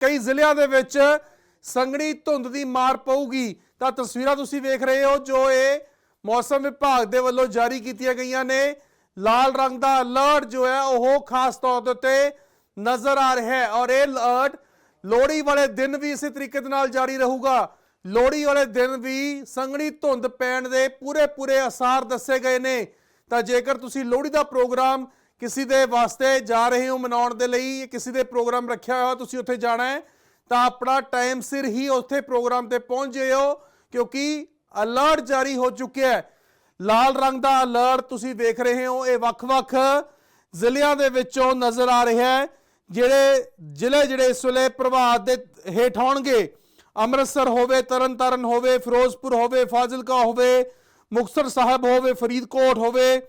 ਕਈ ਜ਼ਿਲ੍ਹਿਆਂ ਦੇ ਵਿੱਚ ਸੰਘਣੀ ਧੁੰਦ ਦੀ ਮਾਰ ਪਊਗੀ। ਤਾਂ ਤਸਵੀਰਾਂ ਤੁਸੀਂ ਵੇਖ ਰਹੇ ਹੋ, ਜੋ ਇਹ ਮੌਸਮ ਵਿਭਾਗ ਦੇ ਵੱਲੋਂ ਜਾਰੀ ਕੀਤੀਆਂ ਗਈਆਂ ਨੇ। ਲਾਲ ਰੰਗ ਦਾ ਅਲਰਟ ਜੋ ਹੈ, ਉਹ ਖਾਸ ਤੌਰ ਦੇ ਉੱਤੇ ਨਜ਼ਰ ਆ ਰਿਹਾ ਹੈ ਔਰ ਇਹ ਅਲਰਟ ਲੋਹੜੀ ਵਾਲੇ ਦਿਨ ਵੀ ਇਸੇ ਤਰੀਕੇ ਦੇ ਨਾਲ ਜਾਰੀ ਰਹੂਗਾ। ਲੋਹੜੀ ਵਾਲੇ ਦਿਨ ਵੀ ਸੰਘਣੀ ਧੁੰਦ ਪੈਣ ਦੇ ਪੂਰੇ ਪੂਰੇ ਅਸਾਰ ਦੱਸੇ ਗਏ ਨੇ। ਤਾਂ ਜੇਕਰ ਤੁਸੀਂ ਲੋਹੜੀ ਦਾ ਪ੍ਰੋਗਰਾਮ ਕਿਸੇ ਦੇ ਵਾਸਤੇ ਜਾ ਰਹੇ ਹੋ ਮਨਾਉਣ ਦੇ ਲਈ, ਕਿਸੇ ਦੇ ਪ੍ਰੋਗਰਾਮ ਰੱਖਿਆ ਹੋਇਆ ਤੁਸੀਂ ਉੱਥੇ ਜਾਣਾ ਹੈ, ਤਾਂ ਆਪਣਾ ਟਾਈਮ ਸਿਰ ਹੀ ਉੱਥੇ ਪ੍ਰੋਗਰਾਮ ਤੇ ਪਹੁੰਚ ਜਾਇਓ, ਕਿਉਂਕਿ ਅਲਰਟ ਜਾਰੀ ਹੋ ਚੁੱਕਿਆ ਹੈ। ਲਾਲ ਰੰਗ ਦਾ ਅਲਰਟ ਤੁਸੀਂ ਵੇਖ ਰਹੇ ਹੋ, ਇਹ ਵੱਖ-ਵੱਖ ਜ਼ਿਲ੍ਹਿਆਂ ਦੇ ਵਿੱਚੋਂ ਨਜ਼ਰ ਆ ਰਿਹਾ ਹੈ, ਜਿਹੜੇ ਜ਼ਿਲ੍ਹੇ ਜਿਹੜੇ ਇਸ ਵੇਲੇ ਪ੍ਰਭਾਵ ਦੇ ਹੇਠ ਆਉਣਗੇ, ਅੰਮ੍ਰਿਤਸਰ ਹੋਵੇ, ਤਰਨਤਾਰਨ ਹੋਵੇ, ਫਿਰੋਜ਼ਪੁਰ ਹੋਵੇ, ਫਾਜ਼ਿਲਕਾ ਹੋਵੇ, ਮੁਕਤਸਰ ਸਾਹਿਬ ਹੋਵੇ, ਫਰੀਦਕੋਟ ਹੋਵੇ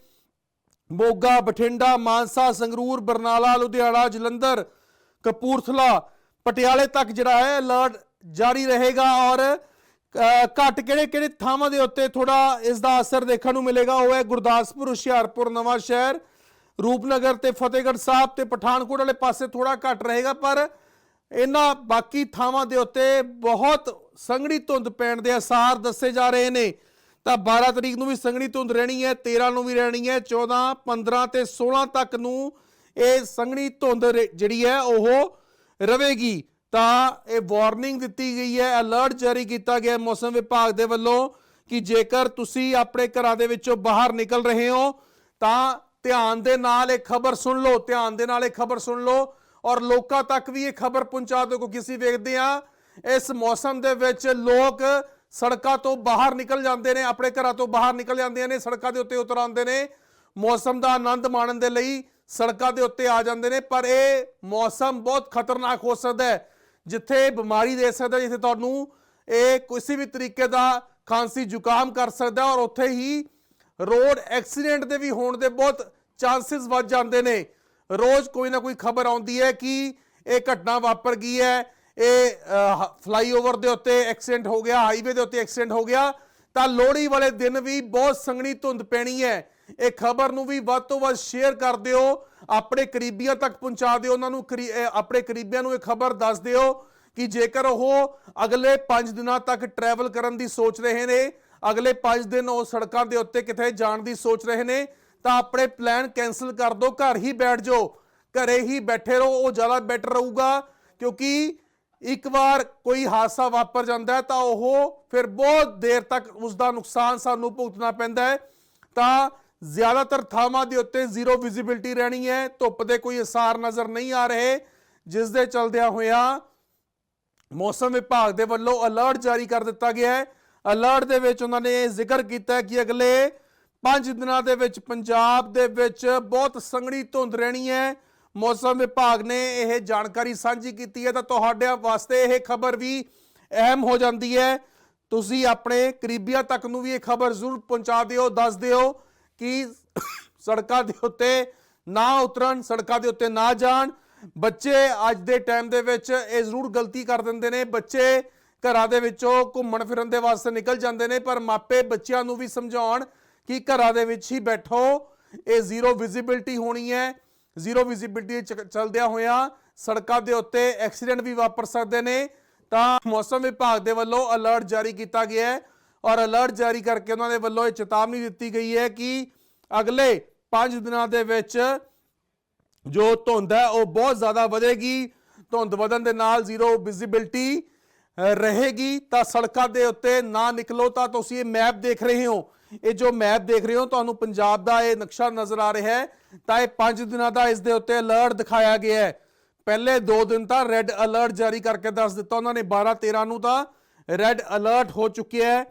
ਮੋਗਾ, ਬਠਿੰਡਾ, ਮਾਨਸਾ, ਸੰਗਰੂਰ, ਬਰਨਾਲਾ, ਲੁਧਿਆਣਾ, ਜਲੰਧਰ, ਕਪੂਰਥਲਾ, ਪਟਿਆਲੇ ਤੱਕ ਜਿਹੜਾ ਹੈ ਅਲਰਟ ਜਾਰੀ ਰਹੇਗਾ ਔਰ ਘੱਟ ਕਿਹੜੇ ਕਿਹੜੇ ਥਾਵਾਂ ਦੇ ਉੱਤੇ ਥੋੜਾ ਇਸ ਦਾ ਅਸਰ ਦੇਖਣ ਨੂੰ ਮਿਲੇਗਾ? ਉਹ ਹੈ ਗੁਰਦਾਸਪੁਰ, ਹੁਸ਼ਿਆਰਪੁਰ, ਨਵਾਂ ਸ਼ਹਿਰ, ਰੂਪਨਗਰ ਤੇ ਫਤਿਹਗੜ੍ਹ ਸਾਹਿਬ ਤੇ ਪਠਾਨਕੋਟ ਵਾਲੇ ਪਾਸੇ ਥੋੜਾ ਘੱਟ ਰਹੇਗਾ, ਪਰ ਇਹਨਾਂ ਬਾਕੀ ਥਾਵਾਂ ਦੇ ਉੱਤੇ ਬਹੁਤ ਸੰਘਣੀ ਧੁੰਦ ਪੈਣ ਦੇ ਅਸਾਰ ਦੱਸੇ ਜਾ ਰਹੇ ਨੇ। ਤਾਂ 12 ਤਰੀਕ ਨੂੰ ਵੀ ਸੰਘਣੀ ਧੁੰਦ ਰਹਿਣੀ ਹੈ 13 ਨੂੰ ਵੀ ਰਹਿਣੀ ਹੈ 14 15 ਤੇ 16 ਤੱਕ ਨੂੰ ਇਹ ਸੰਘਣੀ ਧੁੰਦ ਰੇ- ਜਿਹੜੀ ਹੈ ਉਹ ਰਵੇਗੀ। ਤਾਂ ਇਹ ਵਾਰਨਿੰਗ ਦਿੱਤੀ ਗਈ ਹੈ, ਅਲਰਟ ਜਾਰੀ ਕੀਤਾ ਗਿਆ ਮੌਸਮ ਵਿਭਾਗ ਦੇ ਵੱਲੋਂ ਕਿ ਜੇਕਰ ਤੁਸੀਂ ਆਪਣੇ ਘਰਾਂ ਦੇ ਵਿੱਚੋਂ ਬਾਹਰ ਨਿਕਲ ਰਹੇ ਹੋ, ਤਾਂ ਧਿਆਨ ਦੇ ਨਾਲ ਇਹ ਖਬਰ ਸੁਣ ਲਓ, ਧਿਆਨ ਦੇ ਨਾਲ ਇਹ ਖਬਰ ਸੁਣ ਲਓ ਔਰ ਲੋਕਾਂ ਤੱਕ ਵੀ ਇਹ ਖਬਰ ਪਹੁੰਚਾ ਦਿਓ, ਕਿਉਂਕਿ ਅਸੀਂ ਵੇਖਦੇ ਆ ਇਸ ਮੌਸਮ ਦੇ ਵਿੱਚ ਲੋਕ ਸੜਕਾਂ ਤੋਂ ਬਾਹਰ ਨਿਕਲ ਜਾਂਦੇ ਨੇ, ਆਪਣੇ ਘਰਾਂ ਤੋਂ ਬਾਹਰ ਨਿਕਲ ਜਾਂਦੇ ਨੇ, ਸੜਕਾਂ ਦੇ ਉੱਤੇ ਉਤਰ ਆਉਂਦੇ ਨੇ। ਮੌਸਮ ਦਾ ਆਨੰਦ ਮਾਣਨ ਦੇ ਲਈ ਸੜਕਾਂ ਦੇ ਉੱਤੇ ਆ ਜਾਂਦੇ ਨੇ, ਪਰ ਇਹ ਮੌਸਮ ਬਹੁਤ ਖਤਰਨਾਕ ਹੋ ਸਕਦਾ ਹੈ, ਜਿੱਥੇ ਬਿਮਾਰੀ ਦੇ ਸਕਦਾ ਜਿੱਥੇ ਤੁਹਾਨੂੰ ਇਹ ਕਿਸੇ ਵੀ ਤਰੀਕੇ ਦਾ ਖਾਂਸੀ ਜ਼ੁਕਾਮ ਕਰ ਸਕਦਾ ਔਰ ਉੱਥੇ ਹੀ ਰੋਡ ਐਕਸੀਡੈਂਟ ਦੇ ਵੀ ਹੋਣ ਦੇ ਬਹੁਤ ਚਾਂਸਸ ਵੱਧ ਜਾਂਦੇ ਨੇ। ਰੋਜ਼ ਕੋਈ ਨਾ ਕੋਈ ਖਬਰ ਆਉਂਦੀ ਹੈ ਕਿ ਇਹ ਘਟਨਾ ਵਾਪਰ ਗਈ ਹੈ ਇਹ ਫਲਾਈਓਵਰ ਦੇ ਉੱਤੇ ਐਕਸੀਡੈਂਟ ਹੋ ਗਿਆ ਹਾਈਵੇ ਦੇ ਉੱਤੇ ਐਕਸੀਡੈਂਟ ਹੋ ਗਿਆ, ਤਾਂ ਲੋਹੜੀ ਵਾਲੇ ਦਿਨ ਵੀ ਬਹੁਤ ਸੰਘਣੀ ਧੁੰਦ ਪੈਣੀ ਹੈ। ਇਹ ਖਬਰ ਨੂੰ ਵੀ ਵੱਧ ਤੋਂ ਵੱਧ ਸ਼ੇਅਰ ਕਰ ਦਿਓ, ਆਪਣੇ ਕਰੀਬੀਆਂ ਤੱਕ ਪਹੁੰਚਾ ਦਿਓ, ਉਹਨਾਂ ਨੂੰ ਕਰੀ- ਆਪਣੇ ਕਰੀਬੀਆਂ ਨੂੰ ਇਹ ਖਬਰ ਦੱਸ ਦਿਓ ਕਿ ਜੇਕਰ ਉਹ ਅਗਲੇ 5 ਦਿਨਾਂ ਤੱਕ ਟਰੈਵਲ ਕਰਨ ਦੀ ਸੋਚ ਰਹੇ ਨੇ, ਅਗਲੇ 5 ਦਿਨ ਉਹ ਸੜਕਾਂ ਦੇ ਉੱਤੇ ਕਿਤੇ ਜਾਣ ਦੀ ਸੋਚ ਰਹੇ ਨੇ, ਤਾਂ ਆਪਣੇ ਪਲਾਨ ਕੈਨਸਲ ਕਰ ਦਿਓ, ਘਰ ਹੀ ਬੈਠ ਜਾਓ। ਘਰੇ ਹੀ ਬੈਠੇ ਰਹੋ, ਉਹ ਜ਼ਿਆਦਾ ਬੈਟਰ ਰਹੂਗਾ, ਕਿਉਂਕਿ ਇੱਕ ਵਾਰ ਕੋਈ ਹਾਦਸਾ ਵਾਪਰ ਜਾਂਦਾ ਹੈ ਤਾਂ ਉਹ ਫਿਰ ਬਹੁਤ ਦੇਰ ਤੱਕ ਉਸ ਦਾ ਨੁਕਸਾਨ ਸਾਨੂੰ ਭੁਗਤਣਾ ਪੈਂਦਾ ਹੈ। ਤਾਂ ਜ਼ਿਆਦਾਤਰ ਥਾਵਾਂ ਦੇ ਉੱਤੇ ਜ਼ੀਰੋ ਵਿਜ਼ਿਬਿਲਟੀ ਰਹਿਣੀ ਹੈ, ਧੁੱਪ ਦੇ ਕੋਈ ਅਸਾਰ ਨਜ਼ਰ ਨਹੀਂ ਆ ਰਹੇ। ਜਿਸ ਦੇ ਚਲਦਿਆਂ ਹੋਇਆਂ ਮੌਸਮ ਵਿਭਾਗ ਦੇ ਵੱਲੋਂ ਅਲਰਟ ਜਾਰੀ ਕਰ ਦਿੱਤਾ ਗਿਆ ਹੈ। ਅਲਰਟ ਦੇ ਵਿੱਚ ਉਹਨਾਂ ਨੇ ਇਹ ਜ਼ਿਕਰ ਕੀਤਾ ਕਿ ਅਗਲੇ 5 ਦਿਨਾਂ ਦੇ ਵਿੱਚ ਪੰਜਾਬ ਦੇ ਵਿੱਚ ਬਹੁਤ ਸੰਘਣੀ ਧੁੰਦ ਰਹਿਣੀ ਹੈ। ਮੌਸਮ ਵਿਭਾਗ ਨੇ ਇਹ ਜਾਣਕਾਰੀ ਸਾਂਝੀ ਕੀਤੀ ਹੈ ਤਾਂ ਤੁਹਾਡੇ ਵਾਸਤੇ ਇਹ ਖਬਰ ਵੀ ਅਹਿਮ ਹੋ ਜਾਂਦੀ ਹੈ। ਤੁਸੀਂ ਆਪਣੇ ਕਰੀਬੀਆਂ ਤੱਕ ਨੂੰ ਵੀ ਇਹ ਖਬਰ ਜ਼ਰੂਰ ਪਹੁੰਚਾ ਦਿਓ, ਦੱਸ ਦਿਓ ਕਿ ਸੜਕਾਂ ਦੇ ਉੱਤੇ ਨਾ ਉਤਰਨ, ਸੜਕਾਂ ਦੇ ਉੱਤੇ ਨਾ ਜਾਣ। ਬੱਚੇ ਅੱਜ ਦੇ ਟਾਈਮ ਦੇ ਵਿੱਚ ਇਹ ਜ਼ਰੂਰ ਗਲਤੀ ਕਰ ਦਿੰਦੇ ਨੇ। ਬੱਚੇ ਘਰਾਂ ਦੇ ਵਿੱਚੋਂ ਘੁੰਮਣ ਫਿਰਨ ਦੇ ਵਾਸਤੇ ਨਿਕਲ ਜਾਂਦੇ ਨੇ, ਪਰ ਮਾਪੇ ਬੱਚਿਆਂ ਨੂੰ ਵੀ ਸਮਝਾਉਣ ਕਿ ਘਰਾਂ ਦੇ ਵਿੱਚ ਹੀ ਬੈਠੋ। ਇਹ ਜ਼ੀਰੋ ਵਿਜ਼ਿਬਿਲਟੀ ਹੋਣੀ ਹੈ। ਜ਼ੀਰੋ ਵਿਜ਼ਿਬਿਲਟੀ ਚਲਦਿਆਂ ਹੋਇਆਂ ਸੜਕਾਂ ਦੇ ਉੱਤੇ ਐਕਸੀਡੈਂਟ ਵੀ ਵਾਪਰ ਸਕਦੇ ਨੇ, ਤਾਂ ਮੌਸਮ ਵਿਭਾਗ ਦੇ ਵੱਲੋਂ ਅਲਰਟ ਜਾਰੀ ਕੀਤਾ ਗਿਆ ਹੈ ਔਰ ਅਲਰਟ ਜਾਰੀ ਕਰਕੇ ਉਹਨਾਂ ਦੇ ਵੱਲੋਂ ਇਹ ਚੇਤਾਵਨੀ ਦਿੱਤੀ ਗਈ ਹੈ ਕਿ ਅਗਲੇ 5 ਦਿਨਾਂ ਦੇ ਵਿੱਚ ਜੋ ਧੁੰਦ ਹੈ ਉਹ ਬਹੁਤ ਜ਼ਿਆਦਾ ਵਧੇਗੀ, ਧੁੰਦ ਵਧਣ ਦੇ ਨਾਲ ਜ਼ੀਰੋ ਵਿਜ਼ਿਬਿਲਟੀ ਰਹੇਗੀ, ਤਾਂ ਸੜਕਾਂ ਦੇ ਉੱਤੇ ਨਾ ਨਿਕਲੋ ਤਾਂ ਤੁਸੀਂ ਇਹ ਮੈਪ ਦੇਖ ਰਹੇ ਹੋ। ਇਹ ਜੋ ਮੈਪ ਦੇਖ ਰਹੇ ਹੋ ਤੁਹਾਨੂੰ ਪੰਜਾਬ ਦਾ ਇਹ ਨਕਸ਼ਾ ਨਜ਼ਰ ਆ ਰਿਹਾ ਹੈ। ਤਾਂ ਇਹ 5 ਦਿਨਾਂ ਦਾ ਇਸ ਦੇ ਉੱਤੇ ਅਲਰਟ ਦਿਖਾਇਆ ਗਿਆ ਹੈ। ਪਹਿਲੇ 2 ਦਿਨ ਤਾਂ ਰੈੱਡ ਅਲਰਟ ਜਾਰੀ ਕਰਕੇ ਦੱਸ ਦਿੱਤਾ ਉਹਨਾਂ ਨੇ। 12 13 ਨੂੰ ਤਾਂ ਰੈੱਡ ਅਲਰਟ ਹੋ ਚੁੱਕਿਆ ਹੈ।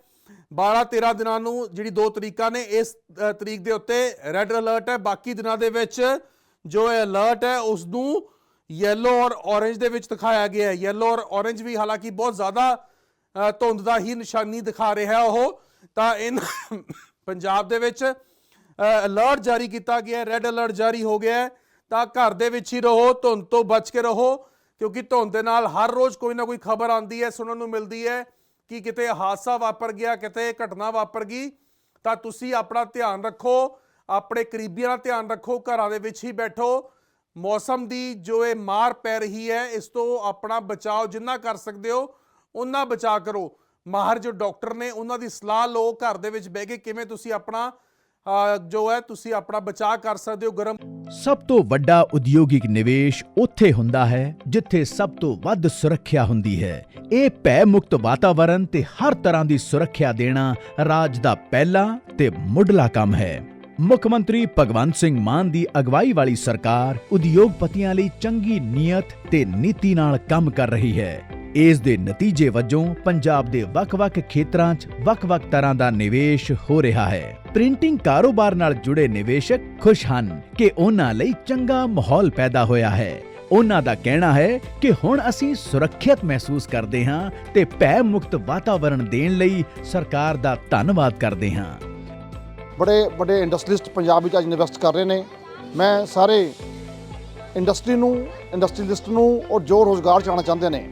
12 13 ਦਿਨਾਂ ਨੂੰ ਜਿਹੜੀ ਦੋ ਤਰੀਕਾਂ ਨੇ ਇਸ ਤਰੀਕ ਦੇ ਉੱਤੇ ਰੈੱਡ ਅਲਰਟ ਹੈ। ਬਾਕੀ ਦਿਨਾਂ ਦੇ ਵਿੱਚ ਜੋ ਇਹ ਅਲਰਟ ਹੈ ਉਸ ਨੂੰ ਯੈਲੋ ਔਰ ਔਰੇਂਜ ਦੇ ਵਿੱਚ ਦਿਖਾਇਆ ਗਿਆ ਹੈ। ਯੈਲੋ ਔਰ ਔਰੇਂਜ ਵੀ ਹਾਲਾਂਕਿ ਬਹੁਤ ਜ਼ਿਆਦਾ ਅ, ਧੁੰਦ ਦਾ ਹੀ ਨਿਸ਼ਾਨੀ ਦਿਖਾ ਰਿਹਾ ਉਹ। ਤਾਂ ਇਨ ਪੰਜਾਬ ਦੇ ਵਿੱਚ ਅਲਰਟ ਜਾਰੀ ਕੀਤਾ ਗਿਆ ਰੈੱਡ ਅਲਰਟ ਜਾਰੀ ਹੋ ਗਿਆ ਤਾਂ ਘਰ ਦੇ ਵਿੱਚ ਹੀ ਰਹੋ, ਧੁੰਦ ਤੋਂ ਬਚ ਕੇ ਰਹੋ, ਕਿਉਂਕਿ ਧੁੰਦ ਦੇ ਨਾਲ ਹਰ ਰੋਜ਼ ਕੋਈ ਨਾ ਕੋਈ ਖਬਰ ਆਉਂਦੀ ਹੈ, ਸੁਣਨ ਨੂੰ ਮਿਲਦੀ ਹੈ ਕਿ ਕਿਤੇ ਹਾਦਸਾ ਵਾਪਰ ਗਿਆ, ਕਿਤੇ ਘਟਨਾ ਵਾਪਰ ਗਈ। ਤਾਂ ਤੁਸੀਂ ਆਪਣਾ ਧਿਆਨ ਰੱਖੋ, ਆਪਣੇ ਕਰੀਬੀਆਂ ਦਾ ਧਿਆਨ ਰੱਖੋ, ਘਰਾਂ ਦੇ ਵਿੱਚ ਹੀ ਬੈਠੋ। ਮੌਸਮ ਦੀ ਜੋ ਇਹ ਮਾਰ ਪੈ ਰਹੀ ਹੈ, ਇਸ ਤੋਂ ਆਪਣਾ ਬਚਾਓ ਜਿੰਨਾ ਕਰ ਸਕਦੇ ਹੋ ਉਹਨਾਂ ਬਚਾ ਕਰੋ। ਮਾਹਰ ਜੋ ਡਾਕਟਰ ਨੇ ਉਹਨਾਂ ਦੀ ਸਲਾਹ ਲਓ, ਘਰ ਦੇ ਵਿੱਚ ਬਹਿ ਕੇ ਕਿਵੇਂ ਤੁਸੀਂ ਆਪਣਾ ਜੋ ਹੈ ਤੁਸੀਂ ਆਪਣਾ ਬਚਾਅ ਕਰ ਸਕਦੇ ਹੋ ਗਰਮ। ਸਭ ਤੋਂ ਵੱਡਾ ਉਦਯੋਗਿਕ ਨਿਵੇਸ਼ ਉੱਥੇ ਹੁੰਦਾ ਹੈ ਜਿੱਥੇ ਸਭ ਤੋਂ ਵੱਧ ਸੁਰੱਖਿਆ ਹੁੰਦੀ ਹੈ। ਇਹ ਭੈ ਮੁਕਤ ਵਾਤਾਵਰਣ ਤੇ ਹਰ ਤਰ੍ਹਾਂ ਦੀ ਸੁਰੱਖਿਆ ਦੇਣਾ ਰਾਜ ਦਾ ਪਹਿਲਾ ਤੇ ਮੁੱਢਲਾ ਕੰਮ ਹੈ। ਮੁੱਖ ਮੰਤਰੀ ਭਗਵੰਤ ਸਿੰਘ ਮਾਨ ਦੀ ਅਗਵਾਈ ਵਾਲੀ ਸਰਕਾਰ ਉਦਯੋਗਪਤੀਆਂ ਲਈ ਚੰਗੀ ਨੀਅਤ ਤੇ ਨੀਤੀ ਨਾਲ ਕੰਮ ਕਰ ਰਹੀ ਹੈ। ਇਸ ਦੇ ਨਤੀਜੇ ਵਜੋਂ ਪੰਜਾਬ ਦੇ ਵੱਖ-ਵੱਖ ਖੇਤਰਾਂ 'ਚ ਵੱਖ-ਵੱਖ ਤਰ੍ਹਾਂ ਦਾ ਨਿਵੇਸ਼ ਹੋ ਰਿਹਾ ਹੈ। ਪ੍ਰਿੰਟਿੰਗ ਕਾਰੋਬਾਰ ਨਾਲ ਜੁੜੇ ਨਿਵੇਸ਼ਕ ਖੁਸ਼ ਹਨ ਕਿ ਉਹਨਾਂ ਲਈ ਚੰਗਾ ਮਾਹੌਲ ਪੈਦਾ ਹੋਇਆ ਹੈ। ਉਹਨਾਂ ਦਾ ਕਹਿਣਾ ਹੈ ਕਿ ਹੁਣ ਅਸੀਂ ਸੁਰੱਖਿਅਤ ਮਹਿਸੂਸ ਕਰਦੇ ਹਾਂ ਤੇ ਭੈ ਮੁਕਤ ਵਾਤਾਵਰਣ ਦੇਣ ਲਈ ਸਰਕਾਰ ਦਾ ਧੰਨਵਾਦ ਕਰਦੇ ਹਾਂ। ਬੜੇ ਵੱਡੇ ਇੰਡਸਟਰੀਲਿਸਟ ਪੰਜਾਬ ਵਿੱਚ ਅੱਜ ਇਨਵੈਸਟ ਕਰ ਰਹੇ ਨੇ। ਮੈਂ ਸਾਰੇ ਇੰਡਸਟਰੀ ਨੂੰ ਇੰਡਸਟਰੀਲਿਸਟ ਨੂੰ ਔਰ ਜੋ ਰੋਜ਼ਗਾਰ ਚਾਹਣਾ ਚਾਹੁੰਦੇ ਨੇ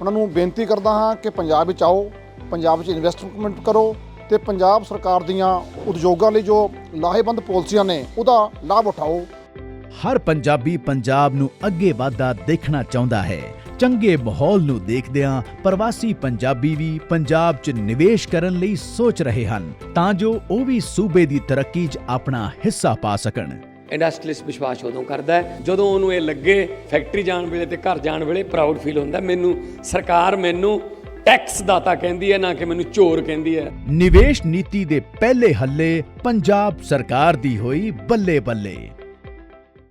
ਉਹਨਾਂ ਨੂੰ ਬੇਨਤੀ ਕਰਦਾ ਹਾਂ ਕਿ ਪੰਜਾਬ ਵਿੱਚ ਆਓ, ਪੰਜਾਬ ਵਿੱਚ ਇਨਵੈਸਟਮੈਂਟ ਕਰੋ ਤੇ ਪੰਜਾਬ ਸਰਕਾਰ ਦੀਆਂ ਉਦਯੋਗਾਂ ਲਈ ਜੋ ਲਾਹੇਵੰਦ ਪਾਲਿਸੀਆਂ ਨੇ, ਉਹਦਾ ਲਾਭ ਉਠਾਓ। ਹਰ ਪੰਜਾਬੀ ਪੰਜਾਬ ਨੂੰ ਅੱਗੇ ਵਧਦਾ ਦੇਖਣਾ ਚਾਹੁੰਦਾ ਹੈ। ਚੰਗੇ ਮਾਹੌਲ ਨੂੰ ਦੇਖਦਿਆਂ ਪ੍ਰਵਾਸੀ ਪੰਜਾਬੀ ਵੀ ਪੰਜਾਬ 'ਚ ਨਿਵੇਸ਼ ਕਰਨ ਲਈ ਸੋਚ ਰਹੇ ਹਨ, ਤਾਂ ਜੋ ਉਹ ਵੀ ਸੂਬੇ ਦੀ ਤਰੱਕੀ 'ਚ ਆਪਣਾ ਹਿੱਸਾ ਪਾ ਸਕਣ। ਇੰਡਸਟਰੀਲਿਸਟ ਵਿਸ਼ਵਾਸ ਉਦੋਂ ਕਰਦਾ ਹੈ, ਜਦੋਂ ਉਹਨੂੰ ਇਹ ਲੱਗੇ ਫੈਕਟਰੀ ਜਾਣ ਵੇਲੇ ਤੇ ਘਰ ਜਾਣ ਵੇਲੇ ਪ੍ਰਾਊਡ ਫੀਲ ਹੁੰਦਾ ਮੈਨੂੰ, ਸਰਕਾਰ ਮੈਨੂੰ ਟੈਕਸ ਦਾਤਾ ਕਹਿੰਦੀ ਹੈ, ਨਾ ਕਿ ਮੈਨੂੰ ਚੋਰ ਕਹਿੰਦੀ ਹੈ। ਨਿਵੇਸ਼ ਨੀਤੀ ਦੇ ਪਹਿਲੇ ਹੱਲੇ ਪੰਜਾਬ ਸਰਕਾਰ ਦੀ ਹੋਈ ਬੱਲੇ ਬੱਲੇ।